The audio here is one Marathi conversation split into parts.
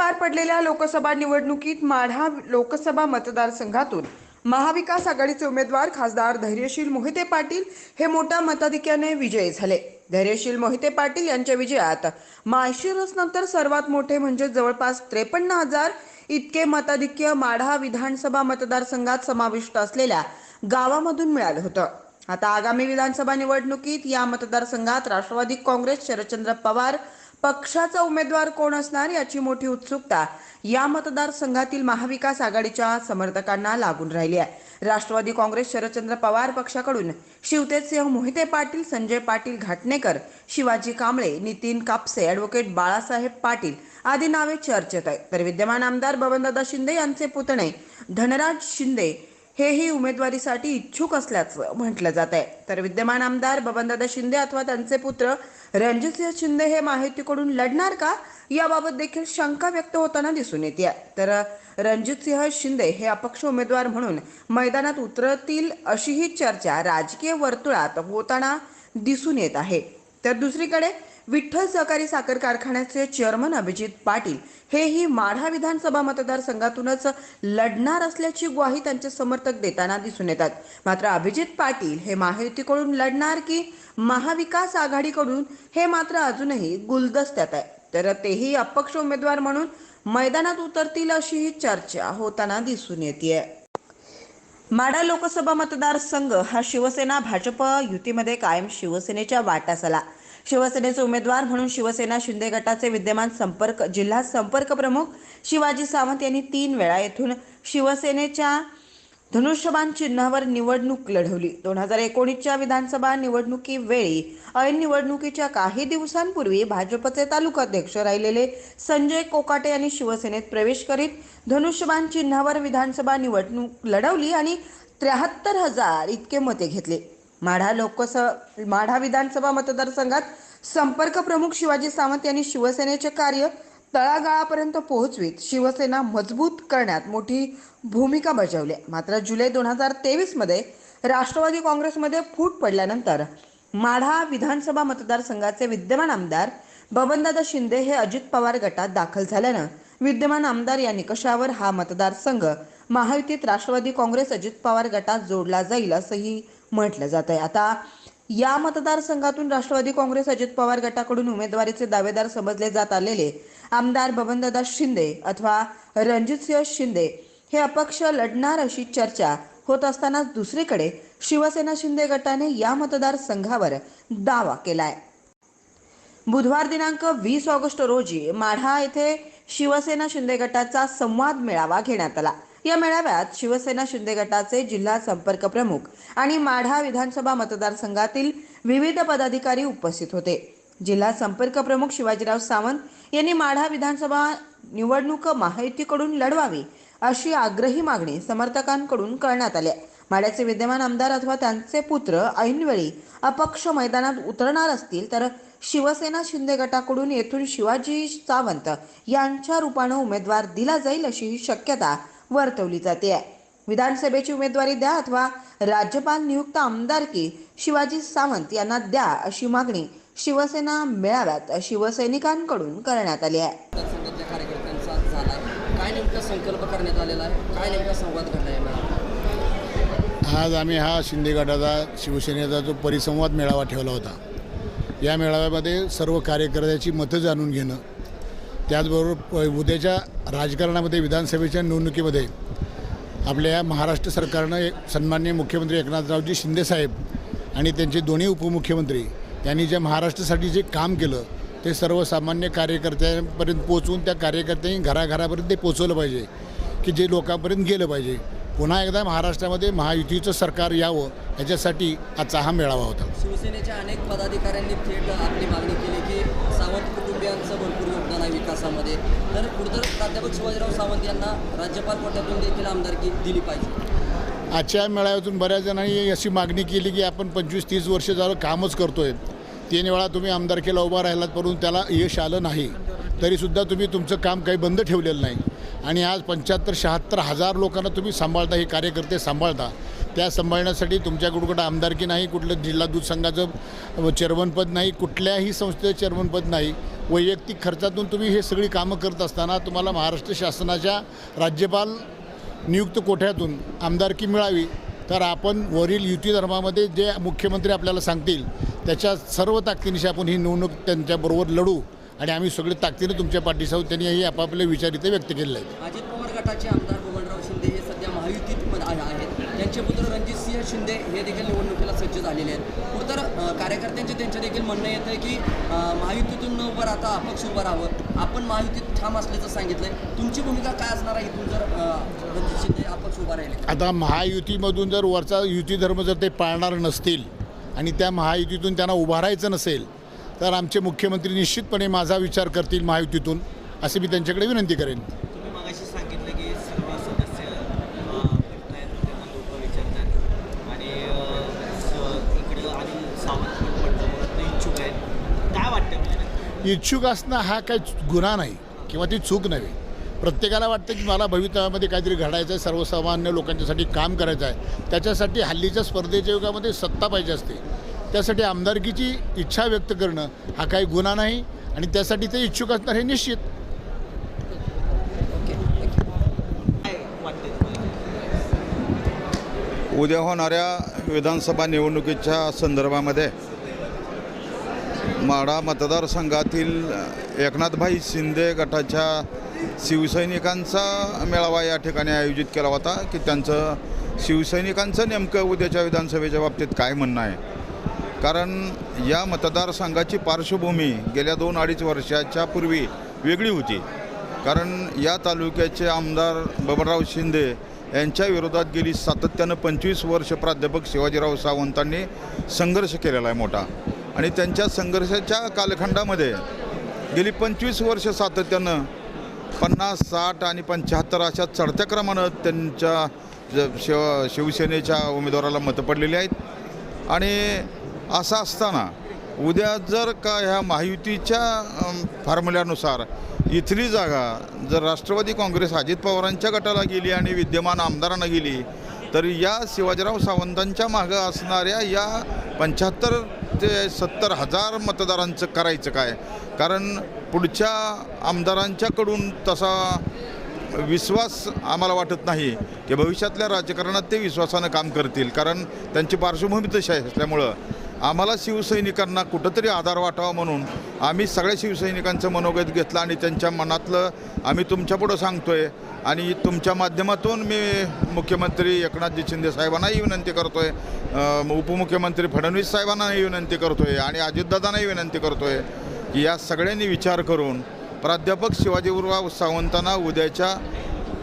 पार पडलेल्या लोकसभा निवडणुकीत माढा लोकसभा मतदारसंघातून महाविकास आघाडीचे उमेदवार खासदार धैर्यशील मोहिते पाटील हे मोठ्या मताधिक्याने विजयी झाले. धैर्यशील मोहिते पाटील यांच्या विजयात माळशिरसनंतर सर्वात मोठे म्हणजे जवळपास त्रेपन्न हजार इतके मताधिक्य माढा विधानसभा मतदारसंघात समाविष्ट असलेल्या गावामधून मिळालं होतं. आता आगामी विधानसभा निवडणुकीत या मतदारसंघात राष्ट्रवादी काँग्रेस शरदचंद्र पवार पक्षाचा उमेदवार कोण असणार याची मोठी उत्सुकता या मतदारसंघातील महाविकास आघाडीच्या समर्थकांना लागून राहिली आहे. राष्ट्रवादी काँग्रेस शरदचंद्र पवार पक्षाकडून शिवतेजसिंह मोहिते पाटील संजय पाटील घाटणेकर शिवाजी कांबळे नितीन कापसे ॲडव्होकेट बाळासाहेब पाटील आदी नावे चर्चेत आहेत. तर विद्यमान आमदार बबनदादा शिंदे यांचे पुतणे धनराज शिंदे हेही उमेदवारीसाठी इच्छुक असल्याचं म्हटलं जात आहे. तर विद्यमान आमदार बबनदादा शिंदे अथवा त्यांचे पुत्र रणजितसिंह शिंदे हे माहितीकडून लढणार का? याबाबत देखील शंका व्यक्त होताना दिसून येते तर रणजितसिंह शिंदे हे अपक्ष उमेदवार म्हणून मैदानात उतरतील अशीही चर्चा राजकीय वर्तुळात होताना दिसून येत आहे. तर दुसरीकडे विठ्ठल सहकारी साखर कारखान्याचे चेअरमन अभिजित पाटील हेही माढा विधानसभा मतदारसंघातूनच लढणार असल्याची ग्वाही त्यांचे समर्थक देताना दिसून येतात. मात्र अभिजित पाटील हे महायुतीकडून लढणार की महाविकास आघाडीकडून हे मात्र अजूनही गुलदस्त्यात आहे. तर तेही अपक्ष उमेदवार म्हणून मैदानात उतरतील अशीही चर्चा होताना दिसून येते माढा लोकसभा मतदारसंघ हा शिवसेना भाजप युतीमध्ये कायम शिवसेनेच्या वाट्यास आला शिवसेनेचे उमेदवार म्हणून शिवसेना शिंदे गटाचे विद्यमान संपर्क जिल्हा संपर्क प्रमुख शिवाजी सावंत यांनी तीन वेळा येथून शिवसेनेच्या धनुष्यबाण चिन्हावर निवडणूक लढवली. दोन हजार एकोणीसच्या विधानसभा निवडणुकीवेळी ऐन निवडणुकीच्या काही दिवसांपूर्वी भाजपचे तालुकाध्यक्ष राहिलेले संजय कोकाटे यांनी शिवसेनेत प्रवेश करीत धनुष्यबाण चिन्हावर विधानसभा निवडणूक लढवली आणि त्र्याहत्तर हजार इतके मते घेतले. माढा लोकस माढा विधानसभा मतदारसंघात संपर्क प्रमुख शिवाजी सावंत यांनी शिवसेनेचे कार्य तळागाळापर्यंत पोहोचवीत. शिवसेना मजबूत करण्यात मोठी भूमिका बजावली. मात्र जुलै दोन हजार तेवीसमध्ये राष्ट्रवादी काँग्रेसमध्ये फूट पडल्यानंतर माढा विधानसभा मतदारसंघाचे विद्यमान आमदार बबनदादा शिंदे हे अजित पवार गटात दाखल झाल्यानं विद्यमान आमदार या निकषावर हा मतदारसंघ महायुतीत राष्ट्रवादी काँग्रेस अजित पवार गटात जोडला जाईल असंही म्हटलं जात आहे आता या मतदारसंघातून राष्ट्रवादी काँग्रेस अजित पवार गटाकडून उमेदवारीचे दावेदार समजले जात आलेले आमदार बबनदादा शिंदे अथवा रणजितसिंह शिंदे हे अपक्ष लढणार अशी चर्चा होत असतानाच दुसरीकडे शिवसेना शिंदे गटाने या मतदारसंघावर दावा केलाय. बुधवार दिनांक वीस ऑगस्ट रोजी माढा येथे शिवसेना शिंदे गटाचा संवाद मेळावा घेण्यात आला. या मेळाव्यात शिवसेना शिंदे गटाचे जिल्हा संपर्क प्रमुख आणि माढा विधानसभा मतदारसंघातील विविध पदाधिकारी उपस्थित होते. जिल्हा संपर्क प्रमुख शिवाजीराव सावंत यांनी माढा विधानसभा निवडणूक महायुतीकडून लढवावी अशी आग्रही मागणी समर्थकांकडून करण्यात आली माड्याचे माढ्याचे विद्यमान आमदार अथवा त्यांचे पुत्र ऐनवेळी अपक्ष मैदानात उतरणार असतील तर शिवसेना शिंदे गटाकडून येथून शिवाजी सावंत यांच्या रूपानं उमेदवार दिला जाईल अशी शक्यता वर्तवली जाते. आहे विधानसभेची उमेदवारी द्या अथवा राज्यपाल नियुक्त आमदारकी शिवाजी सावंत यांना द्या अशी मागणी शिवसेना मेळाव्यात शिवसैनिकांकडून करण्यात आली आहे. आज आम्ही हा शिंदे गटाचा शिवसेनेचा जो परिसंवाद मेळावा ठेवला होता या मेळाव्यामध्ये सर्व कार्यकर्त्याची मतं जाणून घेणं त्याचबरोबर प- उद्याच्या राजकारणामध्ये विधानसभेच्या निवडणुकीमध्ये आपल्या या महाराष्ट्र सरकारनं एक सन्माननीय मुख्यमंत्री एकनाथरावजी शिंदेसाहेब आणि त्यांचे दोन्ही उपमुख्यमंत्री यांनी जे महाराष्ट्रासाठी जे काम केलं ते सर्वसामान्य कार्यकर्त्यांपर्यंत पोचवून त्या कार्यकर्त्यांनी घराघरापर्यंत ते पोचवलं पाहिजे की जे लोकांपर्यंत गेलं पाहिजे. पुन्हा एकदा महाराष्ट्रामध्ये महायुतीचं सरकार यावं याच्यासाठी आजचा हा मेळावा होता. शिवसेनेच्या अनेक पदाधिकाऱ्यांनी थेट आपली मागणी केली की सावंत कुटुंबियांचं भरपूर योगदान आहे विकासामध्ये. तर कुठंतर प्राध्यापक शिवाजीराव सावंत यांना राज्यपाल कोट्यातून देखील आमदारकी दिली पाहिजे. आजच्या मेळाव्यातून बऱ्याच जणांनी अशी मागणी केली की आपण पंचवीस तीस वर्ष झालं कामच करतोय. तीन वेळा तुम्ही आमदारकीला उभा राहिलात परंतु त्याला यश आलं नाही. तरीसुद्धा तुम्ही तुमचं काम काही बंद ठेवलेलं नाही. आणि आज पंच्याहत्तर शहात्तर हजार लोकांना तुम्ही सांभाळता हे कार्यकर्ते सांभाळता. त्या सांभाळण्यासाठी तुमच्याकडून कुठं आमदारकी नाही कुठलं जिल्हा दूध संघाचं चेअरमनपद नाही कुठल्याही संस्थेचं चेअरमनपद नाही. वैयक्तिक खर्चातून तुम्ही हे सगळी कामं करत असताना तुम्हाला महाराष्ट्र शासनाच्या राज्यपाल नियुक्त कोठ्यातून आमदारकी मिळावी. तर आपण वरील युती धर्मामध्ये जे मुख्यमंत्री आपल्याला सांगतील त्याच्या सर्व ताकदीनिशी आपण ही निवडणूक त्यांच्याबरोबर लढू. आणि आम्ही सगळे ताकदीने तुमच्या पाठीशी आहोत. त्यांनी हे आपापले विचार इथे व्यक्त केलेले आहेत. अजित पवार गटाचे आमदार बबनराव शिंदे हे सध्या महायुतीत आहेत. त्यांचे पुत्र रणजितसिंह शिंदे हे देखील निवडणुकीला सज्ज झालेले आहेत. तर कार्यकर्त्यांचे त्यांचे देखील म्हणणं येतं आहे की महायुतीतून न उभं राहता अपक्ष उभं राहावं. आपण महायुतीत ठाम असल्याचं सांगितलंय. तुमची भूमिका काय असणार आहे इथून जर रणजित शिंदे अपक्ष उभा राहिले? आता महायुतीमधून जर वरचा युती धर्म जर ते पाळणार नसतील आणि त्या महायुतीतून त्यांना उभारायचं नसेल तर आमचे मुख्यमंत्री निश्चितपणे माझा विचार करतील महायुतीतून असे मी त्यांच्याकडे विनंती करेन. म्हणजे? इच्छुक असणं हा काही गुन्हा नाही किंवा ती चूक नव्हे. प्रत्येकाला वाटतं की मला भवितव्यामध्ये काहीतरी घडायचं आहे सर्वसामान्य लोकांच्यासाठी काम करायचं आहे त्याच्यासाठी हल्लीच्या स्पर्धेच्या युगामध्ये सत्ता पाहिजे असते. त्यासाठी आमदारकीची इच्छा व्यक्त करणं हा काही गुन्हा नाही आणि त्यासाठी ते इच्छुक असणार हे निश्चित. उद्या होणाऱ्या विधानसभा निवडणुकीच्या संदर्भामध्ये माढा मतदारसंघातील एकनाथभाई शिंदे गटाच्या शिवसैनिकांचा मेळावा या ठिकाणी आयोजित केला होता की त्यांचं शिवसैनिकांचं नेमकं उद्याच्या विधानसभेच्या बाबतीत काय म्हणणं आहे? कारण या मतदारसंघाची पार्श्वभूमी गेल्या दोन अडीच वर्षाच्या पूर्वी वेगळी होती. कारण या तालुक्याचे आमदार बबनराव शिंदे यांच्या विरोधात गेली सातत्यानं पंचवीस वर्ष प्राध्यापक शिवाजीराव सावंतांनी संघर्ष केलेला आहे मोठा. आणि त्यांच्या संघर्षाच्या कालखंडामध्ये गेली पंचवीस वर्ष सातत्यानं पन्नास साठ आणि पंच्याहत्तर अशा चढत्या क्रमानं त्यांच्या ज- शिव शिवसेनेच्या उमेदवाराला मतं पडलेली आहेत. आणि असं असताना उद्या जर का ह्या महायुतीच्या फॉर्म्युल्यानुसार इथली जागा जर राष्ट्रवादी काँग्रेस अजित पवारांच्या गटाला गेली आणि विद्यमान आमदारांना गेली तर या शिवाजीराव सावंतांच्या मागं असणाऱ्या या पंच्याहत्तर ते सत्तर हजार मतदारांचं करायचं काय? कारण पुढच्या आमदारांच्याकडून तसा विश्वास आम्हाला वाटत नाही की भविष्यातल्या राजकारणात ते विश्वासानं काम करतील. कारण त्यांची पार्श्वभूमी तशी असल्यामुळं आम्हाला शिवसैनिकांना कुठंतरी आधार वाटावा म्हणून आम्ही सगळ्या शिवसैनिकांचं मनोगत घेतलं आणि त्यांच्या मनातलं आम्ही तुमच्यापुढं सांगतो आहे आणि तुमच्या माध्यमातून मी मुख्यमंत्री एकनाथजी शिंदे साहेबांनाही विनंती करतो आहे उपमुख्यमंत्री फडणवीस साहेबांनाही विनंती करतो आहे आणि अजितदादांनाही विनंती करतोय की या सगळ्यांनी विचार करून प्राध्यापक शिवाजीराव सावंतांना उद्याच्या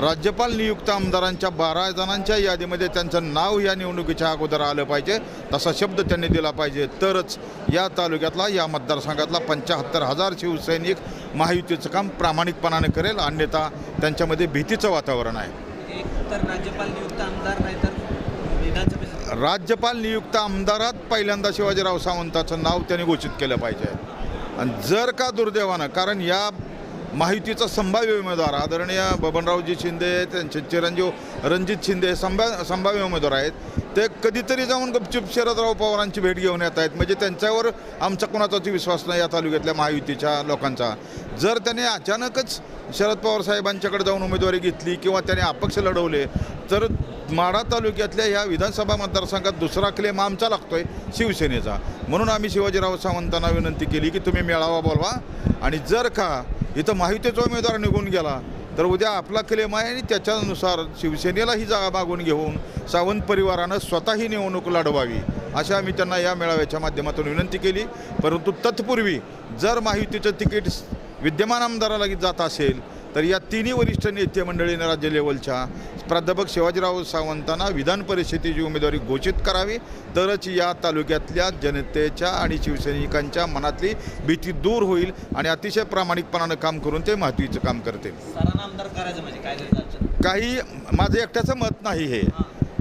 राज्यपाल नियुक्त आमदारांच्या बारा जणांच्या यादीमध्ये त्यांचं नाव या निवडणुकीच्या अगोदर आलं पाहिजे. तसा शब्द त्यांनी दिला पाहिजे. तरच या तालुक्यातला या मतदारसंघातला पंच्याहत्तर हजार शिवसैनिक महायुतीचं काम प्रामाणिकपणाने करेल. अन्यथा त्यांच्यामध्ये भीतीचं वातावरण आहे. तर राज्यपाल नियुक्त आमदार नाही तर विधानसभेचे. राज्यपाल नियुक्त आमदारात पहिल्यांदा शिवाजीराव सावंताचं नाव त्यांनी घोषित केलं पाहिजे. आणि जर का दुर्दैवानं कारण या महायुतीचा संभाव्य उमेदवार आदरणीय बबनरावजी शिंदे त्यांचे चिरंजीव रणजित शिंदे संभा संभाव्य उमेदवार आहेत. ते कधीतरी जाऊन गपचूप शरदराव पवारांची भेट घेऊन येत आहेत. म्हणजे त्यांच्यावर आमचा कोणाचाच विश्वास नाही या तालुक्यातल्या महायुतीच्या लोकांचा. जर त्याने अचानकच शरद पवार साहेबांच्याकडे जाऊन उमेदवारी घेतली किंवा त्याने अपक्ष लढवले तर माढा तालुक्यातल्या ह्या विधानसभा मतदारसंघात दुसरा क्लेम आमचा लागतोय शिवसेनेचा. म्हणून आम्ही शिवाजीराव सावंतांना विनंती केली की तुम्ही मेळावा बोलवा आणि जर का इथं माहितीचा उमेदवार निघून गेला. तर उद्या आपला क्लेम आहे आणि त्याच्यानुसार शिवसेनेला ही जागा मागून घेऊन सावंत परिवारानं स्वतःही निवडणूक लढवावी अशा आम्ही त्यांना या मेळाव्याच्या माध्यमातून विनंती केली. परंतु तत्पूर्वी जर माहितीचं तिकीट विद्यमान आमदाराला जात असेल तर या तिन्ही वरिष्ठ नेते मंडळीने राज्य लेवलच्या प्राध्यापक शिवाजीराव सावंतांना विधान परिषदेची उमेदवारी घोषित करावी. तरच या तालुक्यातल्या जनतेच्या आणि शिवसैनिकांच्या मनातली भीती दूर होईल आणि अतिशय प्रामाणिकपणानं काम करून ते महत्त्वाचं काम करायचं म्हणजे काही माझं एकट्याचं मत नाही हे.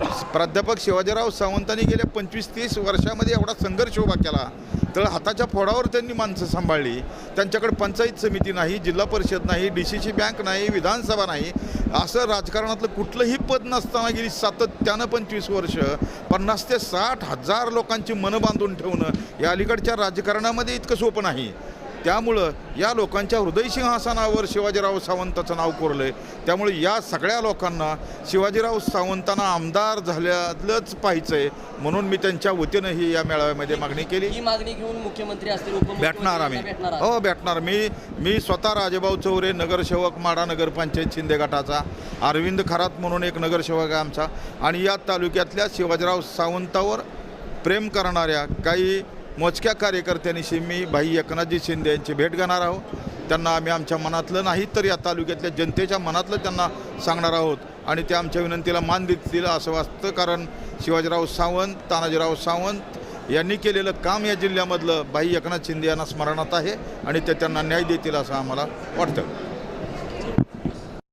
प्राध्यापक शिवाजीराव सावंतांनी गेल्या पंचवीस तीस वर्षामध्ये एवढा संघर्ष उभा केला. तर हाताच्या फोडावर त्यांनी माणसं सांभाळली. त्यांच्याकडे पंचायत समिती नाही जिल्हा परिषद नाही डी सी सी बँक नाही विधानसभा नाही. असं राजकारणातलं कुठलंही पद नसताना गेली सातत्यानं पंचवीस वर्ष. पन्नास ते साठ हजार लोकांची मनं बांधून ठेवणं या अलीकडच्या राजकारणामध्ये इतकं सोपं नाही. त्यामुळं या लोकांच्या हृदयसिंहासनावर शिवाजीराव सावंताचं नाव कोरलं आहे त्यामुळे या सगळ्या लोकांना शिवाजीराव सावंतांना आमदार झाल्यालंच पाहिजे आहे म्हणून मी त्यांच्या वतीनं ही या मेळाव्यामध्ये मागणी केली. ही मागणी घेऊन मुख्यमंत्री असतील भेटणार आम्ही. हो भेटणार. मी मी स्वतः राजेभाऊ चौरे नगरसेवक माडा नगरपंचायत शिंदे गटाचा अरविंद खरात म्हणून एक नगरसेवक आहे आमचा. आणि या तालुक्यातल्या शिवाजीराव सावंतावर प्रेम करणाऱ्या काही मोजक्या कार्यकर्त्यांशी मी भाई एकनाथजी शिंदे यांची भेट घेणार आहोत. त्यांना आम्ही आमच्या मनातलं नाही तर या तालुक्यातल्या जनतेच्या मनातलं त्यांना सांगणार आहोत. आणि ते आमच्या विनंतीला मान देतील असं वाटतं कारण शिवाजीराव सावंत तानाजीराव सावंत यांनी केलेलं काम या जिल्ह्यामधलं भाई एकनाथ शिंदे यांना स्मरणात आहे आणि ते त्यांना न्याय देतील असं आम्हाला वाटतं.